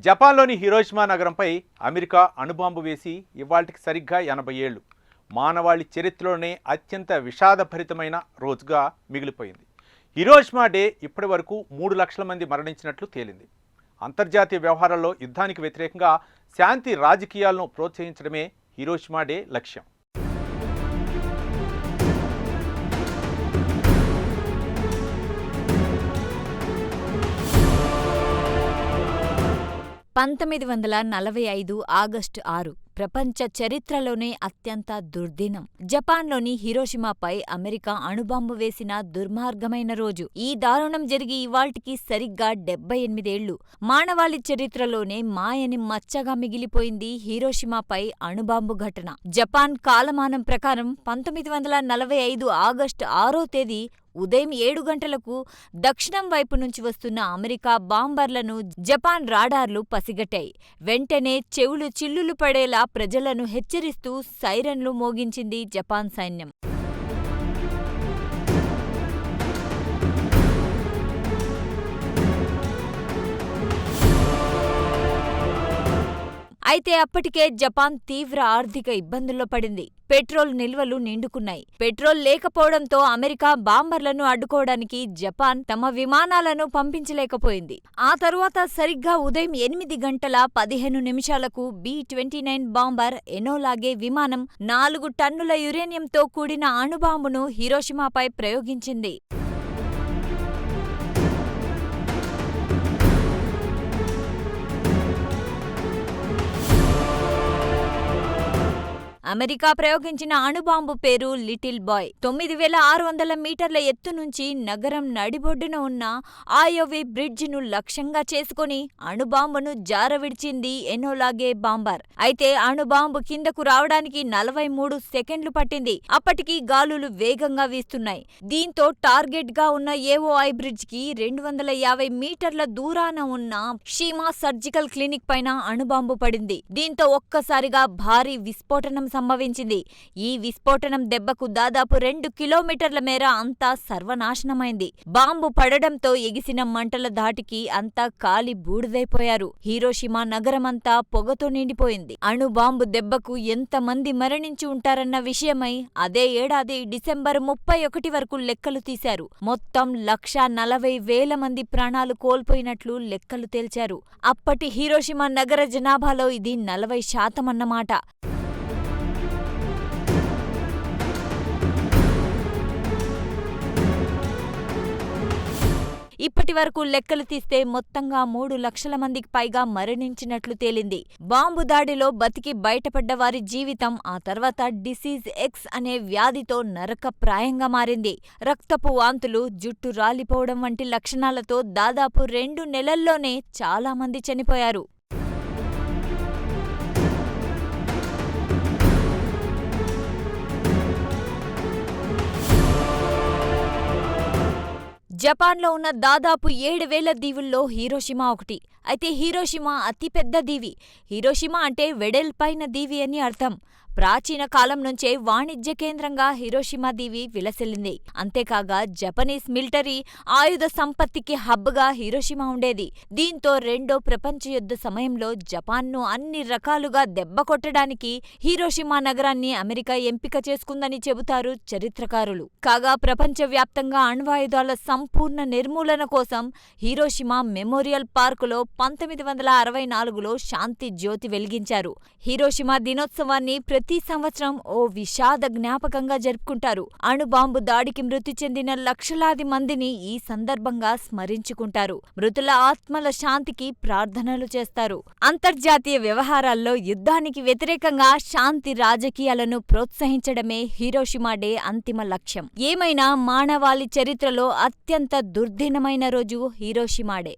జపాన్లోని Hiroshima నగరంపై America అణుబాంబు వేసి ఇవాళకి సరిగ్గా ఎనభై ఏళ్ళు. మానవాళి చరిత్రలోనే అత్యంత విషాదభరితమైన రోజుగా మిగిలిపోయింది. హిరోషిమా డే ఇప్పటి వరకు మూడు లక్షల మంది మరణించినట్లు తేలింది. అంతర్జాతీయ వ్యవహారాల్లో యుద్ధానికి వ్యతిరేకంగా శాంతి రాజకీయాలను ప్రోత్సహించడమే హిరోషిమా డే లక్ష్యం. పంతొమ్మిది వందల నలభై ఐదు ఆగస్టు ఆరు. ప్రపంచ చరిత్రలోనే అత్యంత దుర్దినం. జపాన్లోని హిరోషిమాపై అమెరికా అణుబాంబు వేసిన దుర్మార్గమైన రోజు. ఈ దారుణం జరిగి ఇవాల్టికి సరిగ్గా డెబ్బై ఎనిమిదేళ్ళు మానవాళి చరిత్రలోనే మాయని మచ్చగా మిగిలిపోయింది హీరోషిమాపై అణుబాంబు ఘటన. జపాన్ కాలమానం ప్రకారం పంతొమ్మిది వందల నలభై ఐదు ఆగస్టు ఆరో తేదీ ఉదయం ఏడు గంటలకు దక్షిణం వైపు నుంచి వస్తున్న అమెరికా బాంబర్లను జపాన్ రాడార్లు పసిగట్టాయి. వెంటనే చెవులు చిల్లులు పడేలా ప్రజలను హెచ్చరిస్తూ సైరన్లు మోగించింది జపాన్ సైన్యం. అయితే అప్పటికే జపాన్ తీవ్ర ఆర్థిక ఇబ్బందుల్లో పడింది. పెట్రోల్ నిల్వలు నిండుకున్నాయి. పెట్రోల్ లేకపోవడంతో అమెరికా బాంబర్లను అడ్డుకోవడానికి జపాన్ తమ విమానాలను పంపించలేకపోయింది. ఆ తరువాత సరిగ్గా ఉదయం ఎనిమిది గంటల పదిహేను నిమిషాలకు B twenty nine bomber Enola Gay విమానం నాలుగు టన్నుల యురేనియంతో కూడిన అణుబాంబును హిరోషిమాపై ప్రయోగించింది. అమెరికా ప్రయోగించిన అణుబాంబు పేరు లిటిల్ బాయ్. తొమ్మిది వేల ఆరు వందల మీటర్ల ఎత్తు నుంచి నగరం నడిబొడ్డున ఉన్న ఆయోవి బ్రిడ్జిను లక్ష్యంగా చేసుకుని అణుబాంబును జారవిడిచింది ఎనోలాగే బాంబర్. అయితే అణుబాంబు కిందకు రావడానికి నలభై మూడు సెకండ్లు పట్టింది. అప్పటికి గాలులు వేగంగా వీస్తున్నాయి. దీంతో టార్గెట్గా ఉన్న ఏఓఐ బ్రిడ్జ్కి రెండు వందల యాభై మీటర్ల దూరాన ఉన్న షీమా సర్జికల్ క్లినిక్ పైన అణుబాంబు పడింది. దీంతో ఒక్కసారిగా భారీ విస్ఫోటనం సంభవించింది. ఈ విస్ఫోటనం దెబ్బకు దాదాపు రెండు కిలోమీటర్ల మేర అంతా సర్వనాశనమైంది. బాంబు పడడంతో ఎగిసిన మంటల ధాటికి అంతా కాలి బూడిదైపోయారు. హీరోషిమా నగరమంతా పొగతో నిండిపోయింది. అణు బాంబు దెబ్బకు ఎంతమంది మరణించి ఉంటారన్న విషయమై అదే ఏడాది డిసెంబర్ ముప్పై ఒకటి వరకు లెక్కలు తీశారు. మొత్తం లక్షా నలభై వేల మంది ప్రాణాలు కోల్పోయినట్లు లెక్కలు తేల్చారు. అప్పటి హీరోషిమా నగర జనాభాలో ఇది నలభై శాతం ఇప్పటి వరకు లెక్కలు తీస్తే మొత్తంగా మూడు లక్షల మందికి పైగా మరణించినట్లు తేలింది. బాంబు దాడిలో బతికి బయటపడ్డ వారి జీవితం ఆ తర్వాత డిసీజ్ ఎక్స్ అనే వ్యాధితో నరకప్రాయంగా మారింది. రక్తపు వాంతులు జుట్టు రాలిపోవడం వంటి లక్షణాలతో దాదాపు రెండు నెలల్లోనే చాలా మంది చనిపోయారు. జపాన్లో ఉన్న దాదాపు ఏడు వేల దీవుల్లో హీరోషిమా ఒకటి. అయితే హీరోషిమా అతిపెద్ద దీవి. హీరోషిమా అంటే వెడల్పైన దీవి అని అర్థం. ప్రాచీన కాలం నుంచే వాణిజ్య కేంద్రంగా హిరోషిమా దీవి విలసిల్లింది. అంతేకాగా జపనీస్ మిలిటరీ ఆయుధ సంపత్తికి హబ్గా హిరోషిమా ఉండేది. దీంతో రెండో ప్రపంచ యుద్ధ సమయంలో జపాన్ను అన్ని రకాలుగా దెబ్బకొట్టడానికి హీరోషిమా నగరాన్ని అమెరికా ఎంపిక చేసుకుందని చెబుతారు చరిత్రకారులు. కాగా ప్రపంచవ్యాప్తంగా అణ్వాయుధాల సంపూర్ణ నిర్మూలన కోసం హీరోషిమా మెమోరియల్ పార్కులో పంతొమ్మిది వందల అరవై నాలుగులో శాంతి జ్యోతి వెలిగించారు. హీరోషిమా దినోత్సవాన్ని ప్రతి సంవత్సరం ఓ విషాద జ్ఞాపకంగా జరుపుకుంటారు. అణుబాంబు దాడికి మృతి చెందిన లక్షలాది మందిని ఈ సందర్భంగా స్మరించుకుంటారు. మృతుల ఆత్మల శాంతికి ప్రార్థనలు చేస్తారు. అంతర్జాతీయ వ్యవహారాల్లో యుద్ధానికి వ్యతిరేకంగా శాంతి రాజకీయాలను ప్రోత్సహించడమే హీరోషిమా డే అంతిమ లక్ష్యం. ఏమైనా మానవాళి చరిత్రలో అత్యంత దుర్దినమైన రోజు హీరోషిమాడే